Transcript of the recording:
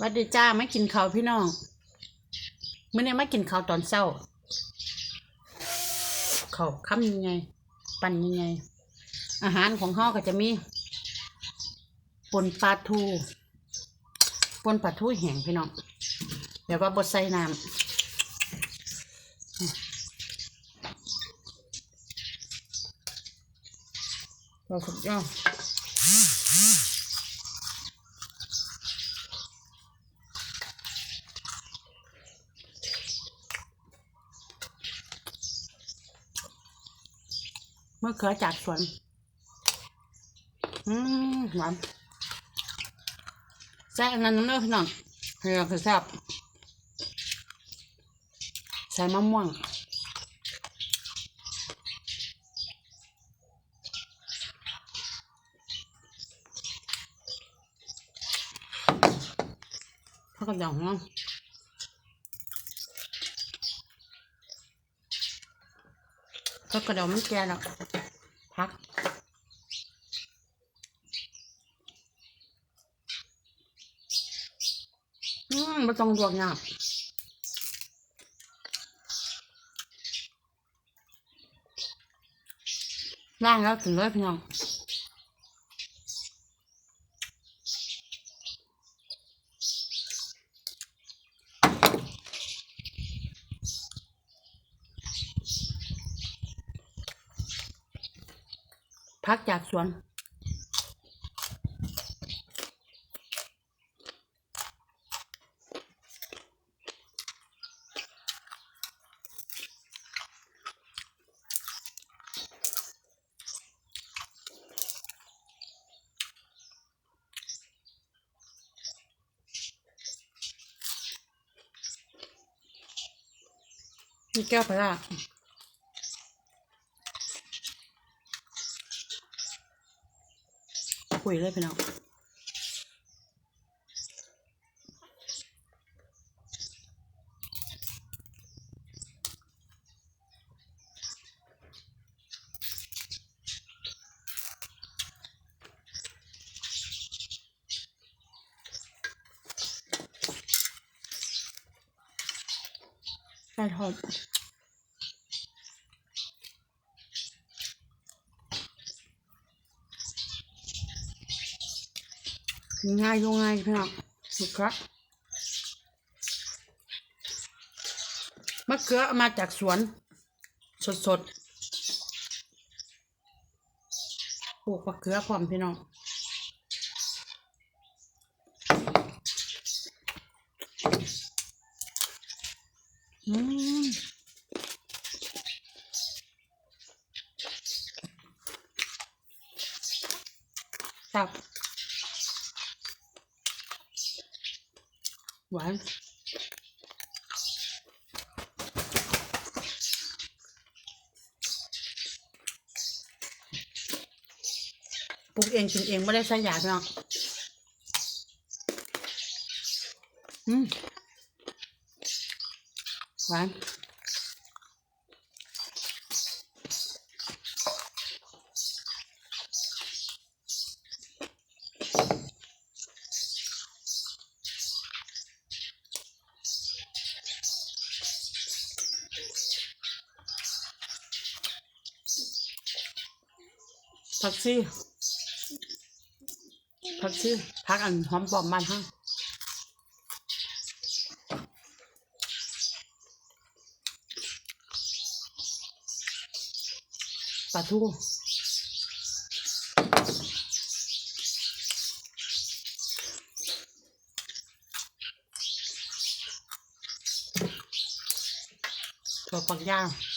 วัดดีจ้าไม่กินข้าวพี่น้องเมื่อนี้ไม่กินข้าวตอนเช้าข้าวค่ำยังไง ปั่นยังไง อาหารของห่อก็จะมีปนปลาทูปนปลาทูแห้งพี่น้องเดี๋ยวว่าบดใส่น้ำเราสุดยอด มื่อเขือจากสวน อืมหวานใส่อันนั้นน้ำเนื้อพี่น้องให้เราคือแซ่บใส่มะม่วงพักกระดองเนาะพักกระดองไมันแก่แล้ว พัก อืมไม่ต้องดวกยากล่างแล้วถึงเลยพี่น้อง พักจากสวนนี่แก้วไปละ คุยเลยพี่น้องไก่ทอด ง่ายยู่ง่ายพี่น้องสุดครับมะเขือมาจากสวน สดๆปลูกมะเขือพร้อมพี่น้องอืมตับ หวานปลูกเองกินเองไม่ได้ใช้ยาพี่น้องอืมหวาน ผักซี่ผักซี่ผักอันหอมปอมมันฮะปลาทูถั่วฝักยาว